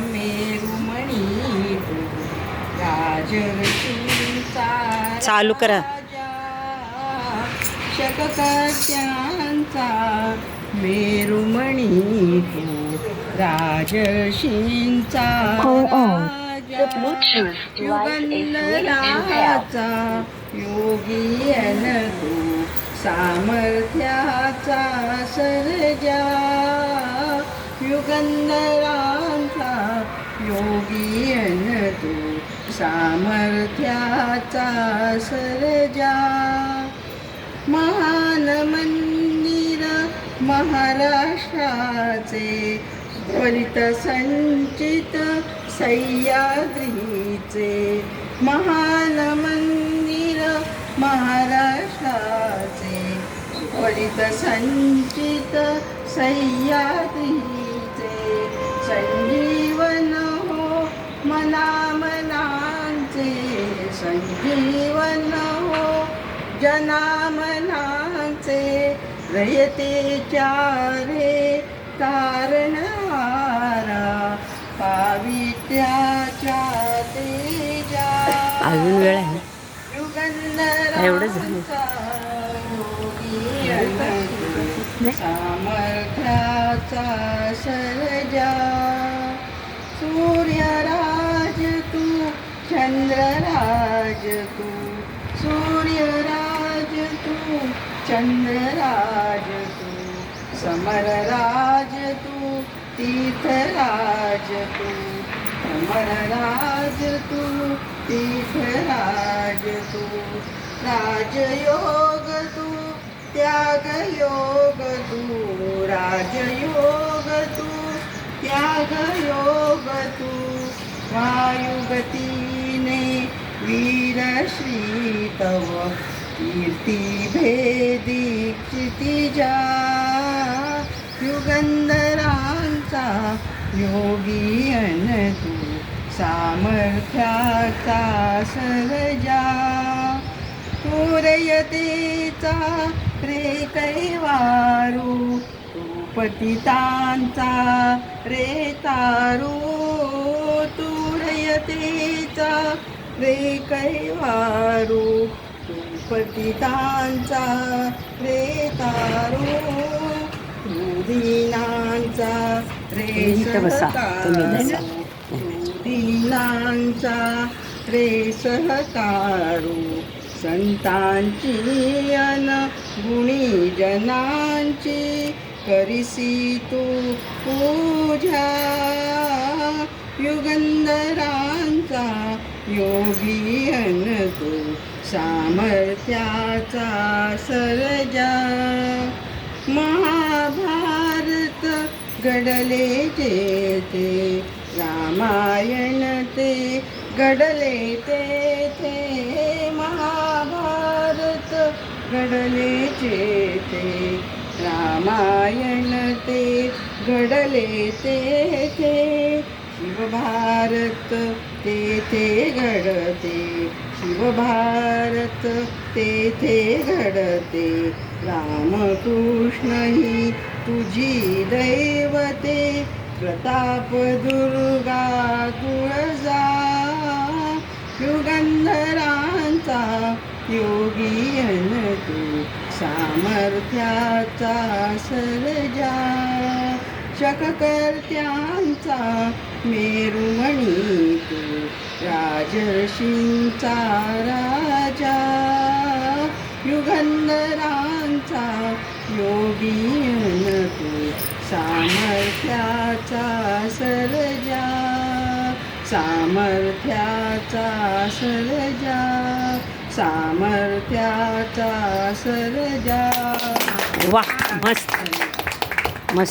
मेरुमणी चालू करा. राजा. शककर्त्यांचा मेरुमणी तू राजर्षींचा राजा. युगंधराचा योगी अन तू चा सर्जा युगंधरांचा योगी तू सामर्थ्याचा सर्जा महान मंदिर महाराष्ट्राचे त्वरित संचित सह्याद्रीचे. महान मंदिर महाराष्ट्राचे त्वरित संचित सह्याद्रीचे संजीवन हो मना मनांचे संजीवन हो जनामनांचे रयते चारे तारणहारा पावित्र्याच्या तेजा. अजून वेळ आहे. एवढंच झालं. योगी अनंत सामर्थ्याचा सूर्यराज तू चंद्रराज तू. सूर्यराज तू चंद्रराज तू. समरराज तू तीर्थराज तू. समरराज तू तीर्थराज तू. राजयोग तू त्यागयोग तू राजयोग तू त्यागयोग तू. वायुगतीने वीरश्री तव कीर्ती भेदी क्षितिजा. युगंधरांचा योगी अन तू सामर्थ्याचा सरजा पूरयतेचा रे कैवारू तू पतितांचा रे तारू तुरयतेचा रे कैवारू तू पतितांचा रे तारू तू दीनांचा रे इथं सहकारू. तू दीनांचा रे सहकारू संतांची अन गुणी जनांची करिसी तू पूजा. युगंधरांचा योगी अन तू सामर्थ्याचा सरजा. महाभारत घडले ते रामायण ते घडले तेथे महाभारत घडले ते रामायण ते घडले तेथे शिवभारत तेथे घडते शिवभारत तेथे घडते रामकृष्ण ही तुझी दैवते प्रताप दुर्गा तुळजा युगंधरांचा योगी सामर्थ्याचा सर्जा शककर्त्यांचा मेरुमणी तू राजर्षींचा राजा युगंधरांचा योगी तू सामर्थ्याचा सर्जा सामर्थ्याचा सर्जा. सामर्थ्याचा सरजा वा मस्त.